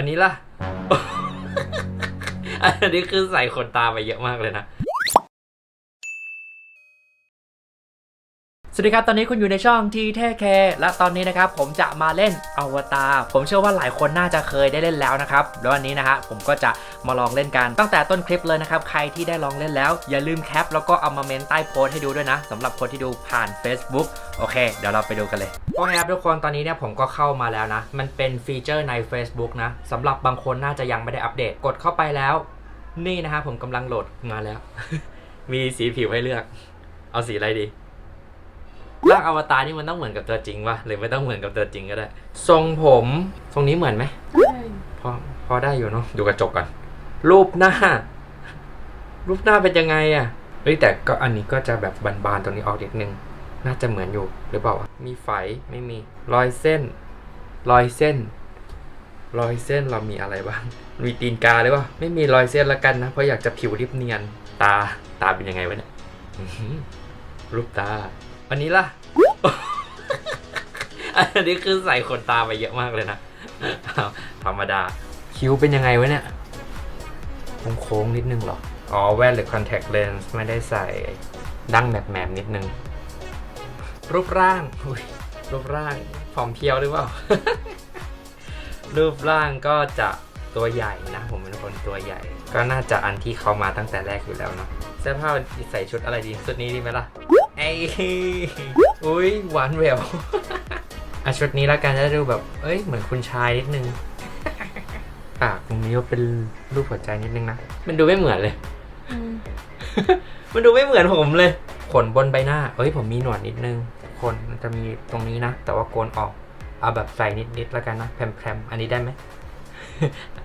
วันนี้ล่ะ อันนี้คือใส่ขนตาไปเยอะมากเลยนะ สวัสดีครับ ตอนนี้คุณอยู่ในช่องทีเทแคและตอนนี้นะครับผมจะมาเล่นอวตารผมเชื่อว่าหลายคนน่าจะเคยได้เล่นแล้วนะครับแล้ววันนี้นะฮะผมก็จะมาลองเล่นกันตั้งแต่ต้นคลิปเลยนะครับ ใครที่ได้ลองเล่นแล้ว อย่าลืมแคปแล้วก็เอามาเมนใต้โพสต์ให้ดูด้วยนะสำหรับคนที่ดูผ่าน Facebook โอเค เดี๋ยวเราไปดูกันเลยโอเคครับทุกคนตอนนี้เนี่ยผมก็เข้ามาแล้วนะ มันเป็นฟีเจอร์ใน Facebook นะสำหรับบางคนน่าจะยังไม่ได้อัปเดตกดเข้าไปแล้ว นี่นะฮะผมกำลังโหลดมาแล้ว มีสีผิวให้เลือก เอาสีอะไรดี ร่างอวตารนี่มันต้องเหมือนกับตัวจริงวะหรือไม่ต้องเหมือนกับตัวจริงก็ได้ ทรงผมทรงนี้เหมือนไหมพอพอได้อยู่เนาะดูกระจกก่อน รูปหน้า รูปหน้าเป็นยังไงอะ่ะเฮ้ยแต่ก็อันนี้ก็จะแบบบานๆตรงนี้ออกนิดนึง น่าจะเหมือนอยู่หรือเปล่าวะมีไฝไม่มี รอยเส้น รอยเส้น รอยเส้นเรามีอะไรบ้าง มีตีนกาหรือเปล่า ไม่มีรอยเส้นละกันนะ เพราะอยากจะผิวเรียบเนียน ตา ตาเป็นยังไงวะเนี่ยอื้อหือรูปตา อันนี้ล่ะ อันนี้คือใส่ขนตาไปเยอะมากเลยนะ ธรรมดา คิ้วเป็นยังไงวะเนี่ยโค้งๆนิดนึงหรอ อ๋อ แว่นหรือ contact lens ไม่ได้ใส่ ดั้งแหมๆนิดนึง รูปร่างอุ๊ยรูปร่างผอมเพรียวหรือเปล่า รูปร่างก็จะตัวใหญ่นะ ผมเป็นคนตัวใหญ่ ก็น่าจะอันที่เขามาตั้งแต่แรกอยู่แล้วเนาะเสื้อผ้าใส่ชุดอะไรดี ชุดนี้ดีไหมล่ะ อ้อุ้ยหวานแหววอะชุดนี้แล้วกันจะได้ดูแบบ เอ้ยเหมือนคุณชายนิดนึงปากตรงนี้ก็เป็นรูปหัวใจนิดนึงนะ มันดูไม่เหมือนเลย มันดูไม่เหมือนผมเลย ขนบนใบหน้า เอ้ยผมมีหนวดนิดนึงขนมันจะมีตรงนี้นะ แต่ว่าโกนออก เอาแบบใส่นิดๆแล้วกันนะแพรมๆอันนี้ได้ไหม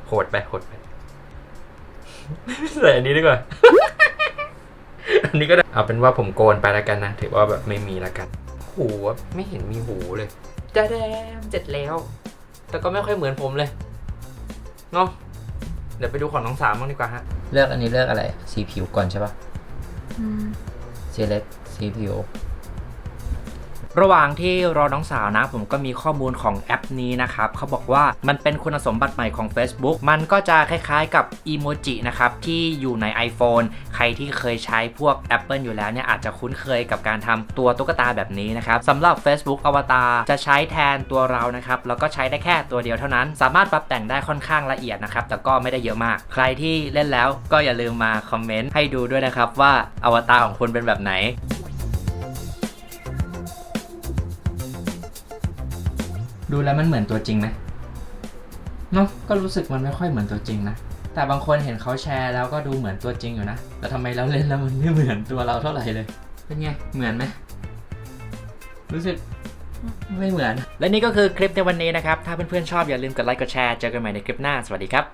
โหดไปโหดไปใส่อันนี้ดีกว่า อันนี้ก็ได้เอาเป็นว่าผมโกนไปแล้วกันนะ ถือว่าแบบไม่มีแล้วกัน หูอะไม่เห็นมีหูเลยจ้าแดมเสร็จแล้ว แต่ก็ไม่ค่อยเหมือนผมเลยเนาะเดี๋ยวไปดูของน้องสามบ้างดีกว่าฮะ เลือกอันนี้เลือกอะไร สีผิวก่อนใช่ปะเจเล็กสีผิว ระหว่างที่รอน้องสาวนะ ผมก็มีข้อมูลของแอปนี้นะครับเขาบอกว่ามันเป็นคุณสมบัติใหม่ของ Facebook มันก็จะคล้ายๆกับอีโมจินะครับที่อยู่ใน iPhone ใครที่เคยใช้พวก Apple อยู่แล้วเนี่ยอาจจะคุ้นเคยกับการทำตัวตุ๊กตาแบบนี้นะครับสำหรับ Facebook อวตารจะใช้แทนตัวเรานะครับแล้วก็ใช้ได้แค่ตัวเดียวเท่านั้น สามารถปรับแต่งได้ค่อนข้างละเอียดนะครับแต่ก็ไม่ได้เยอะมาก ใครที่เล่นแล้วก็อย่าลืมมาคอมเมนต์ให้ดูด้วยนะครับว่าอวตารของคุณเป็นแบบไหน ดูแล้วมันเหมือนตัวจริงไหมเนาะก็รู้สึกมันไม่ค่อยเหมือนตัวจริงนะ แต่บางคนเห็นเขาแชร์แล้วก็ดูเหมือนตัวจริงอยู่นะ แต่ทำไมเราเล่นแล้วมันไม่เหมือนตัวเราเท่าไหร่เลย เป็นไง เหมือนไหม รู้สึกไม่เหมือน และนี่ก็คือคลิปในวันนี้นะครับ ถ้าเพื่อนๆชอบอย่าลืมกดไลค์กดแชร์ เจอกันใหม่ในคลิปหน้า สวัสดีครับ